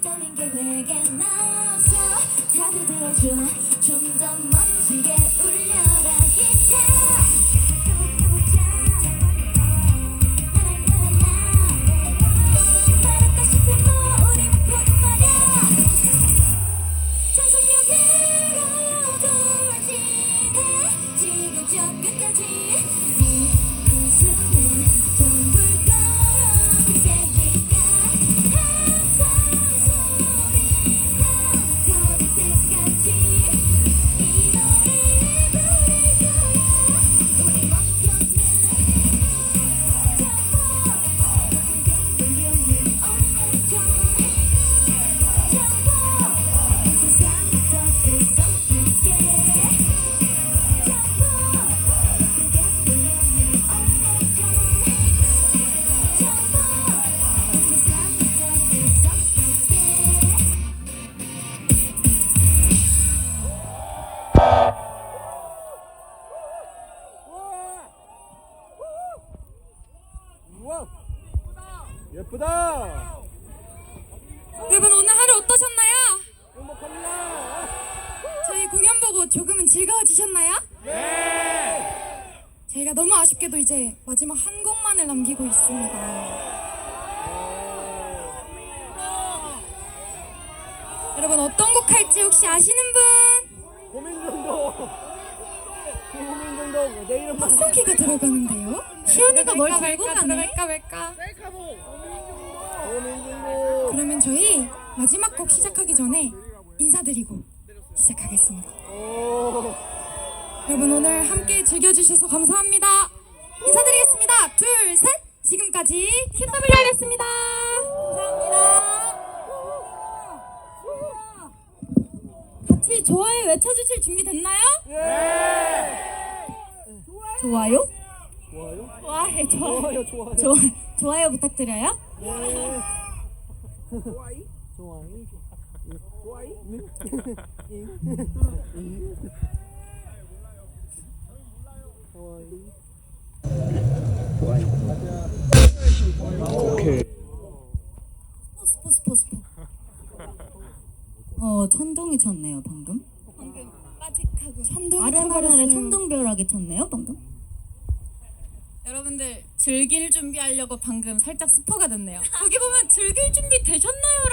포기 떠는 계획에 나서 다들 들어줘 좀 더 멋지게 울려라 기타 말 예쁘다 여러분 오늘 하루 어떠셨나요? 행복합니다 저희 공연 보고 조금은 즐거워지셨나요? 네 저희가 너무 아쉽게도 이제 마지막 한 곡만을 남기고 있습니다. 여러분 어떤 곡 할지 혹시 아시는 분? 고민 정도 정도 내 이름만 팝송키가 들어가는데요? 시연이가 뭘 들고 가네? 들어갈까 말까? 그러면 저희 마지막 곡 시작하기 전에 인사드리고 시작하겠습니다. 오 여러분 오늘 함께 즐겨주셔서 감사합니다. 인사드리겠습니다. 둘, 셋. 지금까지 QWR였습니다. 감사합니다. 같이 좋아요 외쳐주실 준비 됐나요? 좋아요? 좋아요 좋아해, 좋아요 좋아요 좋아, 좋아요 부탁드려요. 네. 좋아요 좋아요 오케이 스포, 스포, 스포. 어 천둥이 쳤네요 방금. 방금 빠직하고 천둥 아름하늘에 천둥벼락이 쳤네요 방금. 여러분들 즐길 준비하려고 방금 살짝 스포가 됐네요. 여기 보면 즐길 준비 되셨나요,